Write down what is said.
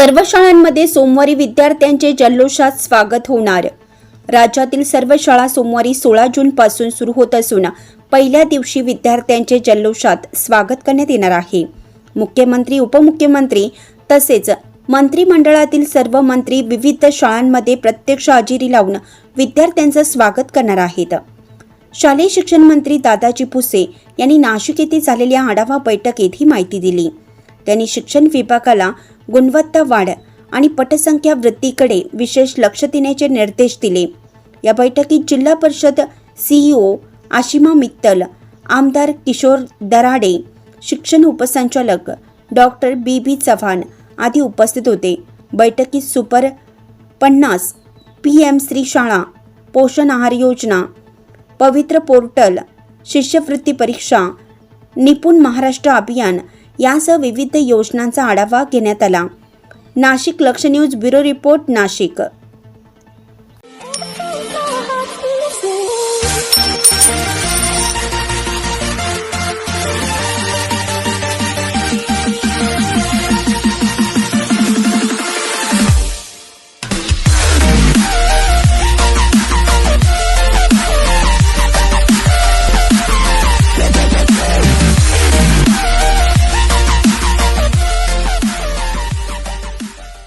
सर्व शाळांमध्ये सोमवारी विद्यार्थ्यांचे जल्लोषात स्वागत होणार. राज्यातील सर्व शाळा सोमवारी सोळा जून पासून सुरू होत असून पहिल्या दिवशी विद्यार्थ्यांचे जल्लोषात स्वागत करण्यात येणार आहे. मुख्यमंत्री उपमुख्यमंत्री तसेच मंत्रिमंडळातील सर्व मंत्री विविध शाळांमध्ये प्रत्यक्ष हजेरी लावून विद्यार्थ्यांचं स्वागत करणार आहेत. शालेय शिक्षण मंत्री दादाजी भुसे यांनी नाशिक येथे झालेल्या आढावा बैठकीत ही माहिती दिली. त्यांनी शिक्षण विभागाला गुणवत्ता वाढ आणि पटसंख्या वृद्धीकडे विशेष लक्ष देण्याचे निर्देश दिले. या बैठकीत जिल्हा परिषद सीईओ आशिमा मित्तल आमदार किशोर दराडे शिक्षण उपसंचालक डॉक्टर बी बी चव्हाण आदी उपस्थित होते. बैठकीत सुपर पन्नास पी एम श्री शाळा पोषण आहार योजना पवित्र पोर्टल शिष्यवृत्ती परीक्षा निपुण महाराष्ट्र अभियान यासह विविध योजनांचा आढावा घेण्यात आला. नाशिक लक्ष न्यूज ब्युरो रिपोर्ट नाशिक.